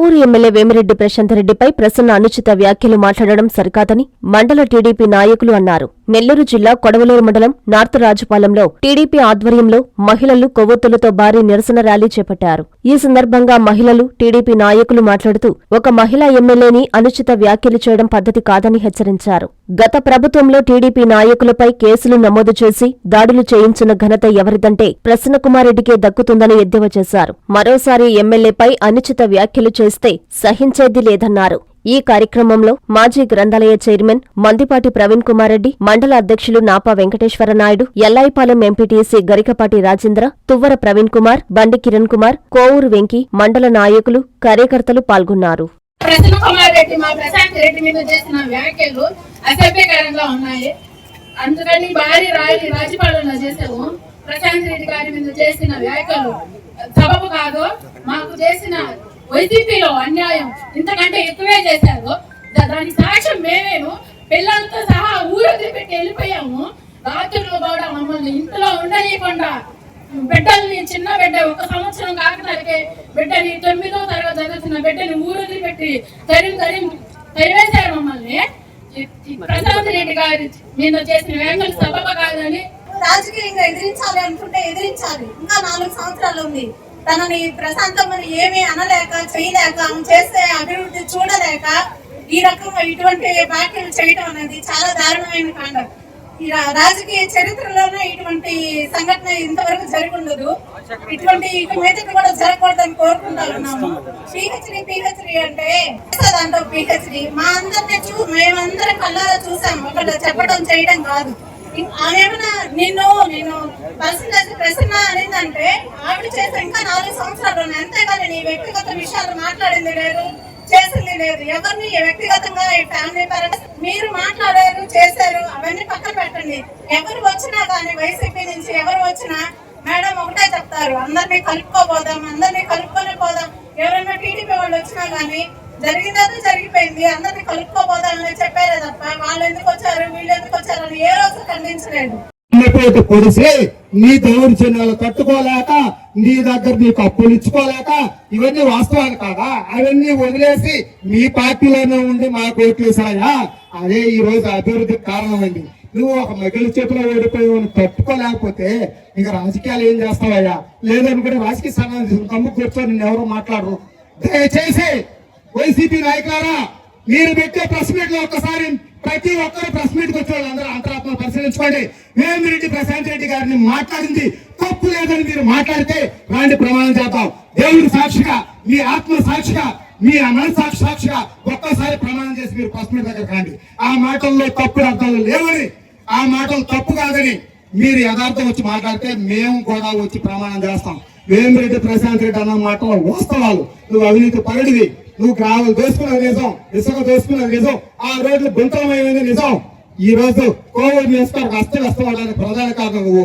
ఆవూరు MLA Vemireddy Prashanth రెడ్డిపై ప్రసన్న అనుచిత వ్యాఖ్యలు మాట్లాడడం సరికాదని మండల టీడీపీ నాయకులు అన్నారు. నెల్లూరు జిల్లా కొడవలూరు మండలం నార్త్ రాజపాలెంలో టీడీపీ ఆధ్వర్యంలో మహిళలు కొవ్వొత్తులతో భారీ నిరసన ర్యాలీ చేపట్టారు. ఈ సందర్భంగా మహిళలు టీడీపీ నాయకులు మాట్లాడుతూ ఒక మహిళా ఎమ్మెల్యేని అనుచిత వ్యాఖ్యలు చేయడం పద్ధతి కాదని హెచ్చరించారు. గత ప్రభుత్వంలో టీడీపీ నాయకులపై కేసులు నమోదు చేసి దాడులు చేయించిన ఘనత ఎవరిదంటే ప్రసన్నకుమారెడ్డికే దక్కుతుందని ఎద్దేవా చేశారు. మరోసారి ఎమ్మెల్యేపై అనుచిత వ్యాఖ్యలు చేస్తే సహించేది లేదన్నారు. ఈ కార్యక్రమంలో మాజీ గ్రంథాలయ చైర్మన్ మందిపాటి ప్రవీణ్ కుమార్ రెడ్డి మండల అధ్యక్షులు నాపా వెంకటేశ్వర నాయుడు ఎల్లాయిపాలెం ఎంపీటీసీ గరికపాటి రాజేంద్ర తువ్వర ప్రవీణ్ కుమార్ బండి కిరణ్ కుమార్ కోవూరు వెంకి మండల నాయకులు కార్యకర్తలు పాల్గొన్నారు. అందుకని భారీ చేసాము ప్రశాంత్ రెడ్డి గారి మీద చేసిన వ్యాఖ్యలు సబబు కాదు మాకు చేసిన వైసీపీలో అన్యాయం ఇంతకంటే ఎక్కువే చేశారు. దాని దానికి సాక్ష్యం మేమేను. పిల్లలతో సహా ఊరు పెట్టి వెళ్ళిపోయాము. రాత్రులు కూడా మమ్మల్ని ఇంట్లో ఉండనీయకుండా బిడ్డల్ని చిన్న బిడ్డ ఒక సంవత్సరం కాకటానికి బిడ్డని తొమ్మిదో తరగతి చదువుతున్న బిడ్డని ఊరు పెట్టి తరిమి తరిమి తరివేశారు మమ్మల్ని. ప్రశాంత్ రెడ్డి గారి మీద చేసిన వ్యాఖ్యలు సబబ కాదని రాజకీయంగా ఎదిరించాలి అనుకుంటే ఎదిరించాలి. ఇంకా నాలుగు సంవత్సరాలు ఉంది. తనని ప్రశాంతమని ఏమీ అనలేక చేయలేక ఆమె చేస్తే అభివృద్ధి చూడలేక ఈ రకంగా ఇటువంటి వ్యాఖ్యలు చేయడం అనేది చాలా దారుణమైన కాండం. రాజకీయ చరిత్రలోనే ఇటువంటి సంఘటన ఇంతవరకు జరిగి ఉండదు ఇటువంటి ఇక మీదట కూడా జరగకూడదని కోరుకుంటా ఉన్నాము పిహెచ్డి పిహెచ్డి అంటే దాంట్లో పిహెచ్డి. మా అందరినీ చూ మేమందరం కళ్ళారా చూసాం ఒకళ్ళు చెప్పడం చేయడం కాదు. ఆమెమన్నా నిన్ను నేను పర్సనల్ ప్రసన్న అనేదంటే ఆవిడ చేసే ఇంకా నాలుగు సంవత్సరాలు ఉన్నాయి. కానీ నీ వ్యక్తిగత విషయాలు మాట్లాడింది లేదు చేసింది లేదు. ఎవరిని వ్యక్తిగతంగా ఈ ఫ్యామిలీ పరంగా మీరు మాట్లాడారు చేశారు అవన్నీ పక్కన పెట్టండి. ఎవరు వచ్చినా కానీ వైసీపీ నుంచి ఎవరు వచ్చినా మేడం ఒకటే చెప్తారు అందరినీ కలుపుకోబోదాం అందరినీ కలుపుకొని పోదాం. ఎవరైనా టీడీపీ వాళ్ళు వచ్చినా కానీ జరిగిందో జరిగిపోయింది అందరినీ కలుపుకోపోదామని చెప్పారే తప్ప వాళ్ళు ఖండించలేదు. అన్నపేట పొడిసి నీ దౌర్జన్యాలు తట్టుకోలేక నీ దగ్గర నీకు అప్పులు ఇచ్చుకోలేక ఇవన్నీ వాస్తవాలు కాదా? అవన్నీ వదిలేసి మీ పార్టీలోనే ఉండి మా కోట్లేసాయా అదే ఈ రోజు అభివృద్ధికి కారణమండి నువ్వు ఒక మహిళ చేతిలో ఓడిపోయి తట్టుకోలేకపోతే ఇక రాజకీయాలు ఏం చేస్తావయ్యా? లేదనుకుంటే రాజకీయ సమాజం కమ్ము కూర్చొని ఎవరు మాట్లాడరు? దయచేసి వైసీపీ నాయకులారా మీరు పెట్టే ప్రెస్ మీట్ ఒక్కసారి ప్రతి ఒక్కరు ప్రెస్ మీట్కి వచ్చే వాళ్ళందరూ అంతరాత్మ పరిశీలించుకోండి. వేమిరెడ్డి ప్రశాంత్ రెడ్డి గారిని మాట్లాడింది తప్పు లేదని మీరు మాట్లాడితే రాండి ప్రమాణం చేద్దాం. దేవుడి సాక్షిగా మీ ఆత్మ సాక్షిగా మీ మనసాక్షి సాక్షిగా ఒక్కసారి ప్రమాణం చేసి మీరు ప్రెస్ మీట్ దగ్గర రండి. ఆ మాటల్లో తప్పు అర్థాలు లేవని ఆ మాటలు తప్పు కాదని మీరు యథార్థం వచ్చి మాట్లాడితే మేము కూడా వచ్చి ప్రమాణం చేస్తాం. వేమిరెడ్డి ప్రశాంత్ రెడ్డి అన్న మాటలు వాస్తవాలు. నువ్వు అవినీతి పరుడివి. నువ్వు గ్రామాలు దోసుకున్నది నిజం. ఇసుక దోసుకున్నది నిజం. ఆ రోడ్లు గుంతమైనది నిజం. ఈ రోజు కోవిడ్ నియోజకవర్గం అస్తవ్యస్తమవడానికి ప్రధాన కారణం నువ్వు.